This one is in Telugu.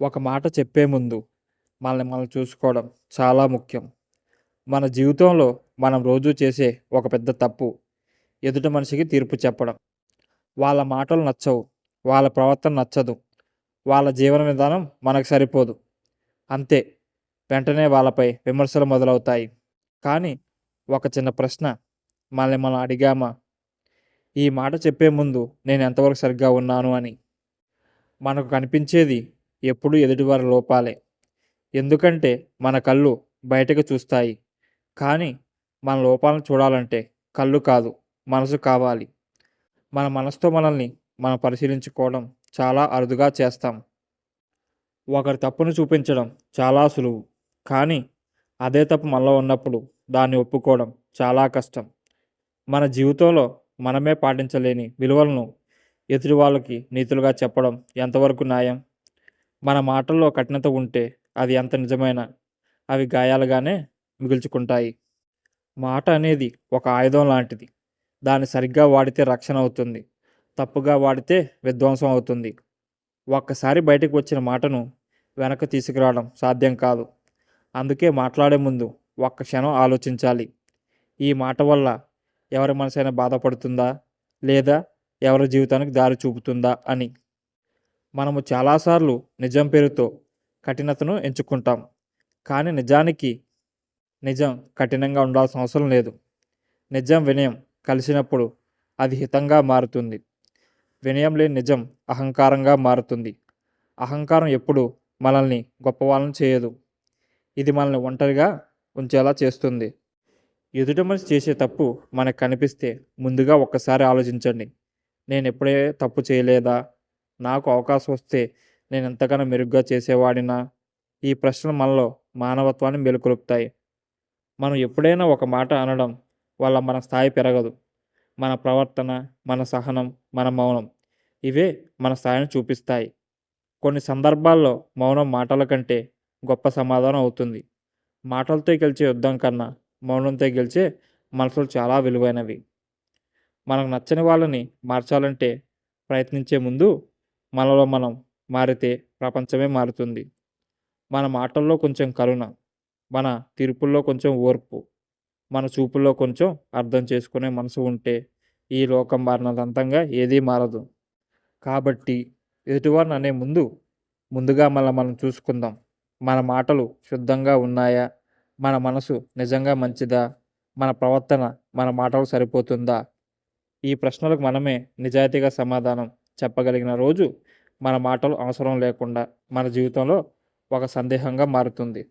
ఒక మాట చెప్పే ముందు మనల్ని మనం చూసుకోవడం చాలా ముఖ్యం. మన జీవితంలో మనం రోజు చేసే ఒక పెద్ద తప్పు ఎదుటి మనిషికి తీర్పు చెప్పడం. వాళ్ళ మాటలు నచ్చవు వాళ్ళ ప్రవర్తన నచ్చదు వాళ్ళ జీవన విధానం మనకు సరిపోదు. అంతే వెంటనే వాళ్ళపై విమర్శలు మొదలవుతాయి. కానీ ఒక చిన్న ప్రశ్న మనల్ని మనం అడిగామా? ఈ మాట చెప్పే ముందు నేను ఎంతవరకు సరిగ్గా ఉన్నాను అని. మనకు కనిపించేది ఎప్పుడూ ఎదుటివారి లోపాలే. ఎందుకంటే మన కళ్ళు బయటకు చూస్తాయి. కానీ మన లోపాలను చూడాలంటే కళ్ళు కాదు మనసు కావాలి. మన మనసుతో మనల్ని మనం పరిశీలించుకోవడం చాలా అరుదుగా చేస్తాం. ఒకరి తప్పును చూపించడం చాలా సులువు. కానీ అదే తప్పు మనలో ఉన్నప్పుడు దాన్ని ఒప్పుకోవడం చాలా కష్టం. మన జీవితంలో మనమే పాటించలేని విలువలను ఎదుటి వాళ్ళకి నీతులుగా చెప్పడం ఎంతవరకు న్యాయం? మన మాటల్లో కఠినత ఉంటే అది ఎంత నిజమైన అవి గాయాలుగానే మిగుల్చుకుంటాయి. మాట అనేది ఒక ఆయుధం లాంటిది. దాన్ని సరిగ్గా వాడితే రక్షణ అవుతుంది. తప్పుగా వాడితే విధ్వంసం అవుతుంది. ఒక్కసారి బయటకు వచ్చిన మాటను వెనక్కి తీసుకురావడం సాధ్యం కాదు. అందుకే మాట్లాడే ముందు ఒక్క క్షణం ఆలోచించాలి. ఈ మాట వల్ల ఎవరి మనసైనా బాధపడుతుందా? లేదా ఎవరి జీవితానికి దారి చూపుతుందా? అని. మనము చాలాసార్లు నిజం పేరుతో కఠినతను ఎంచుకుంటాం. కానీ నిజానికి నిజం కఠినంగా ఉండాల్సిన అవసరం లేదు. నిజం వినయం కలిసినప్పుడు అది హితంగా మారుతుంది. వినయం లేని నిజం అహంకారంగా మారుతుంది. అహంకారం ఎప్పుడు మనల్ని గొప్పవాళ్ళని చేయదు. ఇది మనల్ని ఒంటరిగా ఉంచేలా చేస్తుంది. ఎదుటి మనిషి చేసే తప్పు మనకు కనిపిస్తే ముందుగా ఒక్కసారి ఆలోచించండి. నేను ఎప్పుడే తప్పు చేయలేదా? నాకు అవకాశం వస్తే నేను ఎంతగానో మెరుగ్గా చేసేవాడినా ఈ ప్రశ్నలు మనలో మానవత్వాన్ని మెలుకొలుపుతాయి. మనం ఎప్పుడైనా ఒక మాట అనడం వల్ల మన స్థాయి పెరగదు. మన ప్రవర్తన మన సహనం మన మౌనం ఇవే మన స్థాయిని చూపిస్తాయి. కొన్ని సందర్భాల్లో మౌనం మాటల కంటే గొప్ప సమాధానం అవుతుంది. మాటలతో గెలిచే యుద్ధం కన్నా మౌనంతో గెలిచే మనసులు చాలా విలువైనవి. మనకు నచ్చని వాళ్ళని మార్చాలంటే ప్రయత్నించే ముందు మనలో మనం మారితే ప్రపంచమే మారుతుంది. మన మాటల్లో కొంచెం కరుణ మన తీర్పుల్లో కొంచెం ఓర్పు మన చూపుల్లో కొంచెం అర్థం చేసుకునే మనసు ఉంటే ఈ లోకం మారినంతంగా ఏదీ మారదు. కాబట్టి ఎదుటివారిని అనే ముందు ముందుగా మనం మనం చూసుకుందాం. మన మాటలు శుద్ధంగా ఉన్నాయా? మన మనసు నిజంగా మంచిదా? మన ప్రవర్తన మన మాటలు సరిపోతుందా? ఈ ప్రశ్నలకు మనమే నిజాయితీగా సమాధానం చెప్పగలిగిన రోజు మన మాటలు అవసరం లేకుండా మన జీవితంలో ఒక సందేహంగా మారుతుంది.